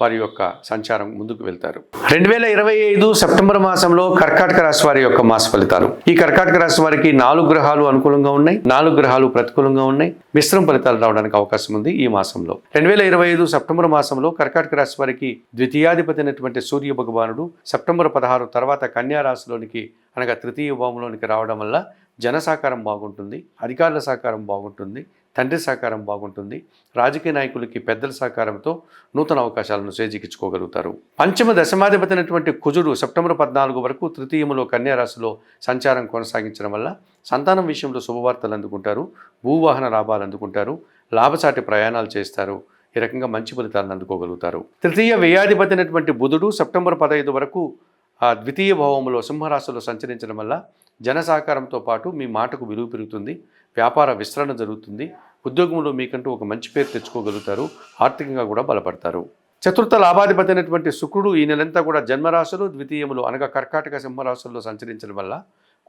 వారి యొక్క సంచారం ముందుకు వెళ్తారు. రెండు వేల ఇరవై ఐదు సెప్టెంబర్ మాసంలో కర్కాటక రాశి వారి యొక్క మాస ఫలితాలు. ఈ కర్కాటక రాశి వారికి నాలుగు గ్రహాలు అనుకూలంగా ఉన్నాయి నాలుగు గ్రహాలు ప్రతికూలంగా ఉన్నాయి మిశ్రమ ఫలితాలు రావడానికి అవకాశం ఉంది ఈ మాసంలో. రెండు వేల ఇరవై ఐదు సెప్టెంబర్ మాసంలో కర్కాటక రాశి వారికి ద్వితీయాధిపతి అయినటువంటి సూర్య భగవానుడు సెప్టెంబర్ పదహారు తర్వాత కన్యా రాశిలోనికి అనగా తృతీయ భావంలోనికి రావడం వల్ల జన సహకారం బాగుంటుంది అధికారుల సహకారం బాగుంటుంది తండ్రి సహకారం బాగుంటుంది. రాజకీయ నాయకులకి పెద్దల సహకారంతో నూతన అవకాశాలను చేజిక్కించుకోగలుగుతారు పంచమ దశమాధిపతి అయినటువంటి కుజుడు సెప్టెంబర్ పద్నాలుగు వరకు తృతీయములో కన్యారాశిలో సంచారం కొనసాగించడం వల్ల సంతానం విషయంలో శుభవార్తలు అందుకుంటారు. భూవాహన లాభాలు అందుకుంటారు. లాభసాటి ప్రయాణాలు చేస్తారు. ఈ రకంగా మంచి ఫలితాలను అందుకోగలుగుతారు. తృతీయ వ్యయాధిపతి అయినటువంటి బుధుడు సెప్టెంబర్ పదహైదు వరకు ఆ ద్వితీయ భావంలో సింహరాశిలో సంచరించడం వల్ల జన సహకారంతో పాటు మీ మాటకు విలువ పెరుగుతుంది. వ్యాపార విస్తరణ జరుగుతుంది. ఉద్యోగంలో మీకంటూ ఒక మంచి పేరు తెచ్చుకోగలుగుతారు ఆర్థికంగా కూడా బలపడతారు. చతుర్థ లాభాధిపతి అయినటువంటి శుక్రుడు ఈ నెలంతా కూడా జన్మరాశులు ద్వితీయములు అనగా కర్కాటక సింహరాశుల్లో సంచరించడం వల్ల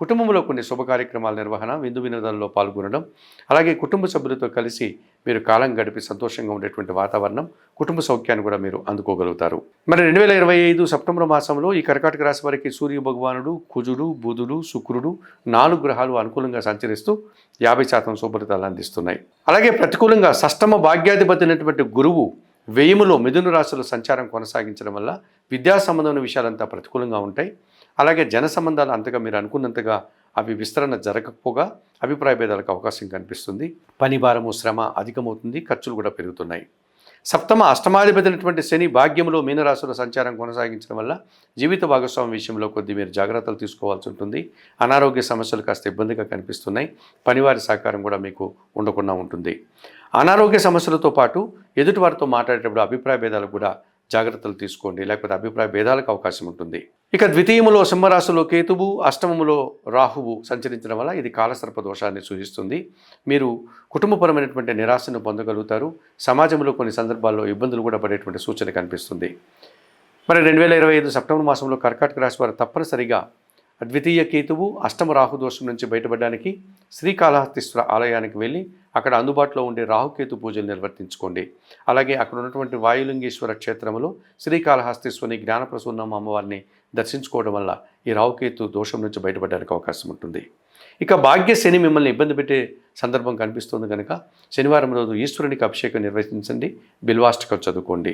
కుటుంబంలో కొన్ని శుభ కార్యక్రమాల నిర్వహణ విందు వినోదాల్లో పాల్గొనడం అలాగే కుటుంబ సభ్యులతో కలిసి మీరు కాలం గడిపి సంతోషంగా ఉండేటువంటి వాతావరణం కుటుంబ సౌఖ్యాన్ని కూడా మీరు అందుకోగలుగుతారు. మరి రెండు వేల ఇరవై ఐదు సెప్టెంబర్ మాసంలో ఈ కర్కాటక రాశి వారికి సూర్య భగవానుడు కుజుడు బుధుడు శుక్రుడు నాలుగు గ్రహాలు అనుకూలంగా సంచరిస్తూ యాభై శాతం శుభ్రతలు అందిస్తున్నాయి. అలాగే ప్రతికూలంగా సష్టమ భాగ్యాధిపతి అయినటువంటి గురువు వ్యయములో మిథున రాశుల సంచారం కొనసాగించడం వల్ల విద్యా సంబంధమైన విషయాలంతా ప్రతికూలంగా ఉంటాయి. అలాగే జన సంబంధాలు అంతగా మీరు అనుకున్నంతగా అవి విస్తరణ జరగకపోగా అభిప్రాయ భేదాలకు అవకాశం కనిపిస్తుంది. పని భారము శ్రమ అధికమవుతుంది. ఖర్చులు కూడా పెరుగుతున్నాయి. సప్తమ అష్టమాధిపతినటువంటి శని భాగ్యంలో మీనరాశుల సంచారం కొనసాగించడం వల్ల జీవిత భాగస్వామి విషయంలో కొద్ది మీరు జాగ్రత్తలు తీసుకోవాల్సి ఉంటుంది. అనారోగ్య సమస్యలు కాస్త ఇబ్బందిగా కనిపిస్తున్నాయి. పనివారి సహకారం కూడా మీకు ఉండకుండా ఉంటుంది. అనారోగ్య సమస్యలతో పాటు ఎదుటివారితో మాట్లాడేటప్పుడు అభిప్రాయ భేదాలు కూడా జాగ్రత్తలు తీసుకోండి. లేకపోతే అభిప్రాయ భేదాలకు అవకాశం ఉంటుంది. ఇక ద్వితీయములో సింహరాశిలో కేతువు అష్టమములో రాహువు సంచరించడం వల్ల ఇది కాలసర్ప దోషాన్ని సూచిస్తుంది. మీరు కుటుంబపరమైనటువంటి నిరాశను పొందగలుగుతారు. సమాజంలో కొన్ని సందర్భాల్లో ఇబ్బందులు కూడా పడేటువంటి సూచన కనిపిస్తుంది. మరి రెండు వేల ఇరవై ఐదు సెప్టెంబర్ మాసంలో కర్కాటక రాశి వారు తప్పనిసరిగా ద్వితీయ కేతువు అష్టమ రాహు దోషం నుంచి బయటపడడానికి శ్రీకాళహస్తీశ్వర ఆలయానికి వెళ్ళి అక్కడ అందుబాటులో ఉండే రాహుకేతు పూజలు నిర్వర్తించుకోండి. అలాగే అక్కడ ఉన్నటువంటి వాయులింగేశ్వర క్షేత్రంలో శ్రీకాళహస్తీశ్వరిని జ్ఞానప్రసూన్నమ్మ అమ్మవారిని దర్శించుకోవడం వల్ల ఈ రాహుకేతు దోషం నుంచి బయటపడడానికి అవకాశం ఉంటుంది. ఇక భాగ్య శని మిమ్మల్ని ఇబ్బంది పెట్టే సందర్భం కనిపిస్తుంది కనుక శనివారం రోజు ఈశ్వరునికి అభిషేకం నిర్వహించండి. బిల్వాష్టకం చదువుకోండి.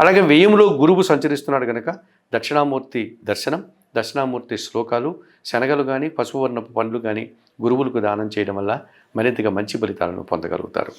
అలాగే వ్యయంలో గురువు సంచరిస్తున్నాడు కనుక దక్షిణామూర్తి దర్శనం దక్షిణామూర్తి శ్లోకాలు శనగలు కానీ పశువర్ణపు పండ్లు కానీ గురువులకు దానం చేయడం వల్ల మరింతగా మంచి ఫలితాలను పొందగలుగుతారు.